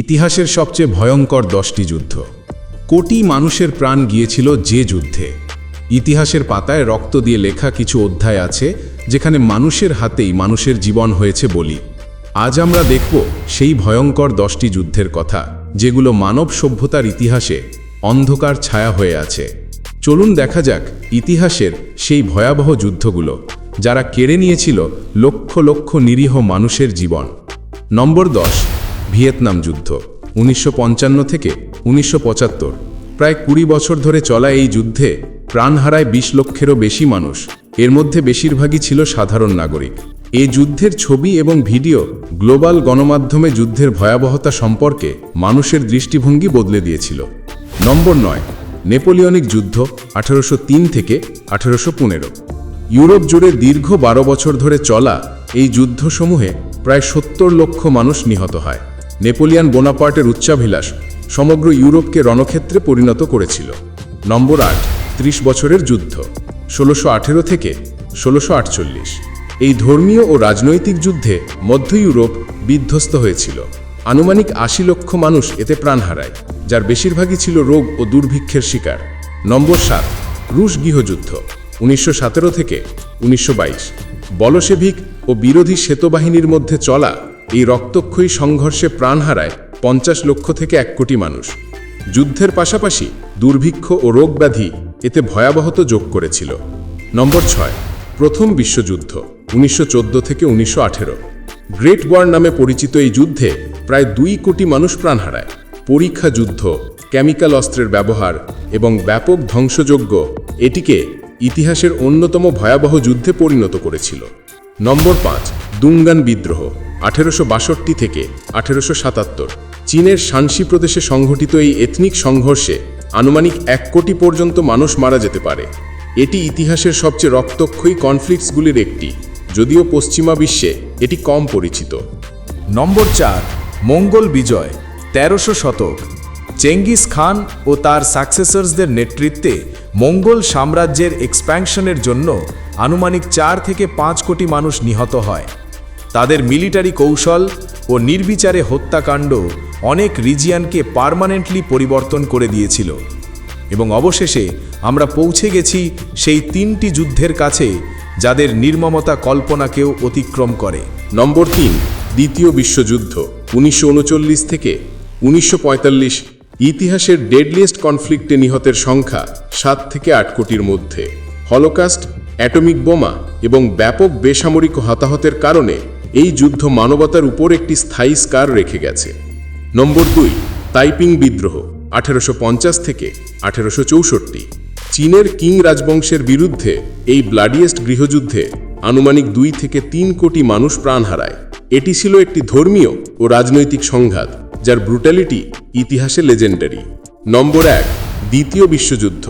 ইতিহাসের সবচেয়ে ভয়ঙ্কর দশটি যুদ্ধ। কোটি মানুষের প্রাণ গিয়েছিল যে যুদ্ধে। ইতিহাসের পাতায় রক্ত দিয়ে লেখা কিছু অধ্যায় আছে, যেখানে মানুষের হাতেই মানুষের জীবন হয়েছে বলি। আজ আমরা দেখব সেই ভয়ঙ্কর দশটি যুদ্ধের কথা, যেগুলো মানব সভ্যতার ইতিহাসে অন্ধকার ছায়া হয়ে আছে। চলুন দেখা যাক ইতিহাসের সেই ভয়াবহ যুদ্ধগুলো, যারা কেড়ে নিয়েছিল লক্ষ লক্ষ নিরীহ মানুষের জীবন। নম্বর দশ ভিয়েতনাম যুদ্ধ, উনিশশো পঞ্চান্ন থেকে উনিশশো পঁচাত্তর। প্রায় কুড়ি বছর ধরে চলা এই যুদ্ধে প্রাণ হারায় বিশ লক্ষেরও বেশি মানুষ। এর মধ্যে বেশিরভাগই ছিল সাধারণ নাগরিক। এই যুদ্ধের ছবি এবং ভিডিও গ্লোবাল গণমাধ্যমে যুদ্ধের ভয়াবহতা সম্পর্কে মানুষের দৃষ্টিভঙ্গি বদলে দিয়েছিল। নম্বর নয়, নেপোলিয়নিক যুদ্ধ, আঠারোশো তিন থেকে আঠারোশো পনেরো। ইউরোপ জুড়ে দীর্ঘ বারো বছর ধরে চলা এই যুদ্ধসমূহে প্রায় সত্তর লক্ষ মানুষ নিহত হয়। নেপোলিয়ান বোনাপার্টের উচ্চাভিলাষ সমগ্র ইউরোপকে রণক্ষেত্রে পরিণত করেছিল। নম্বর আট, ত্রিশ বছরের যুদ্ধ, ষোলোশো আঠেরো থেকে ষোলোশো আটচল্লিশ। এই ধর্মীয় ও রাজনৈতিক যুদ্ধে মধ্য ইউরোপ বিধ্বস্ত হয়েছিল। আনুমানিক আশি লক্ষ মানুষ এতে প্রাণ হারায়, যার বেশিরভাগই ছিল রোগ ও দুর্ভিক্ষের শিকার। নম্বর সাত, রুশ গৃহযুদ্ধ, উনিশশো সতেরো থেকে উনিশশো বাইশ। বলশেভিক ও বিরোধী শ্বেতবাহিনীর মধ্যে চলা এই রক্তক্ষয়ী সংঘর্ষে প্রাণ হারায় পঞ্চাশ লক্ষ থেকে এক কোটি মানুষ। যুদ্ধের পাশাপাশি দুর্ভিক্ষ ও রোগব্যাধি এতে ভয়াবহত যোগ করেছিল। নম্বর ছয়, প্রথম বিশ্বযুদ্ধ, উনিশশো চোদ্দ থেকে উনিশশো আঠেরো। গ্রেট ওয়ার নামে পরিচিত এই যুদ্ধে প্রায় দুই কোটি মানুষ প্রাণ হারায়। পরীক্ষা যুদ্ধ, কেমিক্যাল অস্ত্রের ব্যবহার এবং ব্যাপক ধ্বংসযোগ্য এটিকে ইতিহাসের অন্যতম ভয়াবহ যুদ্ধে পরিণত করেছিল। নম্বর পাঁচ, দুঙ্গান বিদ্রোহ আঠেরোশো বাষট্টি থেকে আঠেরোশো সাতাত্তর। চীনের শানসি প্রদেশে সংঘটিত এই এথনিক সংঘর্ষে আনুমানিক এক কোটি পর্যন্ত মানুষ মারা যেতে পারে। এটি ইতিহাসের সবচেয়ে রক্তক্ষয়ী কনফ্লিক্টসগুলির একটি, যদিও পশ্চিমা বিশ্বে এটি কম পরিচিত। নম্বর চার, মঙ্গল বিজয়, তেরোশো শতক। চেঙ্গিস খান ও তার সাকসেসরসদের নেতৃত্বে মঙ্গল সাম্রাজ্যের এক্সপ্যানশনের জন্য আনুমানিক চার থেকে পাঁচ কোটি মানুষ নিহত হয়। তাদের মিলিটারি কৌশল ও নির্বিচারে হত্যাকাণ্ড অনেক রিজিয়ানকে পার্মানেন্টলি পরিবর্তন করে দিয়েছিল। এবং অবশেষে আমরা পৌঁছে গেছি সেই তিনটি যুদ্ধের কাছে যাদের নির্মমতা কল্পনাকেও অতিক্রম করে। নম্বর তিন, দ্বিতীয় বিশ্বযুদ্ধ, উনিশশো উনচল্লিশ থেকে উনিশশো পঁয়তাল্লিশ, ইতিহাসের ডেডলিয়েস্ট কনফ্লিক্টে নিহতের সংখ্যা সাত থেকে আট কোটির মধ্যে। হলোকাস্ট, অ্যাটমিক বোমা এবং ব্যাপক বেসামরিক হতাহতের কারণে এই যুদ্ধ মানবতার উপর একটি স্থায়ী স্কার রেখে গেছে। নম্বর দুই, তাইপিং বিদ্রোহ, আঠেরোশো পঞ্চাশ থেকে আঠেরোশো চৌষট্টি। চীনের কিং রাজবংশের বিরুদ্ধে এই ব্লাডিয়েস্ট গৃহযুদ্ধে আনুমানিক দুই থেকে তিন কোটি মানুষ প্রাণ হারায়। এটি ছিল একটি ধর্মীয় ও রাজনৈতিক সংঘাত, যার ব্রুটালিটি ইতিহাসে লেজেন্ডারি। নম্বর এক, দ্বিতীয় বিশ্বযুদ্ধ।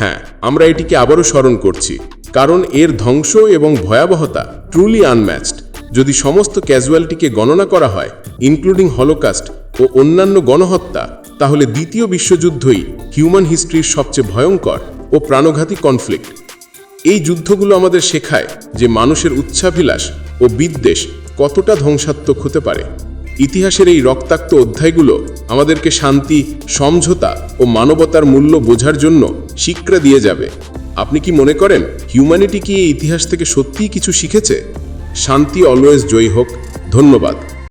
হ্যাঁ আমরা এটিকে আবারও স্মরণ করছি, কারণ এর ধ্বংস এবং ভয়াবহতা ট্রুলি আনম্যাচড যদি সমস্ত ক্যাজুয়ালিটিকে গণনা করা হয় ইনক্লুডিং হলোকাস্ট ও অন্যান্য গণহত্যা, তাহলে দ্বিতীয় বিশ্বযুদ্ধই হিউম্যান হিস্ট্রির সবচেয়ে ভয়ঙ্কর ও প্রাণঘাতী কনফ্লিক্ট এই যুদ্ধগুলো আমাদের শেখায় যে মানুষের উচ্ছাভিলাষ ও বিদ্বেষ কতটা ধ্বংসাত্মক হতে পারে। ইতিহাসের এই রক্তাক্ত অধ্যায়গুলো আমাদেরকে শান্তি, সমঝোতা ও মানবতার মূল্য বোঝার জন্য শিক্ষা দিয়ে যাবে। আপনি কি মনে করেন হিউম্যানিটি কি এই ইতিহাস থেকে সত্যিই কিছু শিখেছে? শান্তি অলওয়েজ জয়ী হোক। ধন্যবাদ।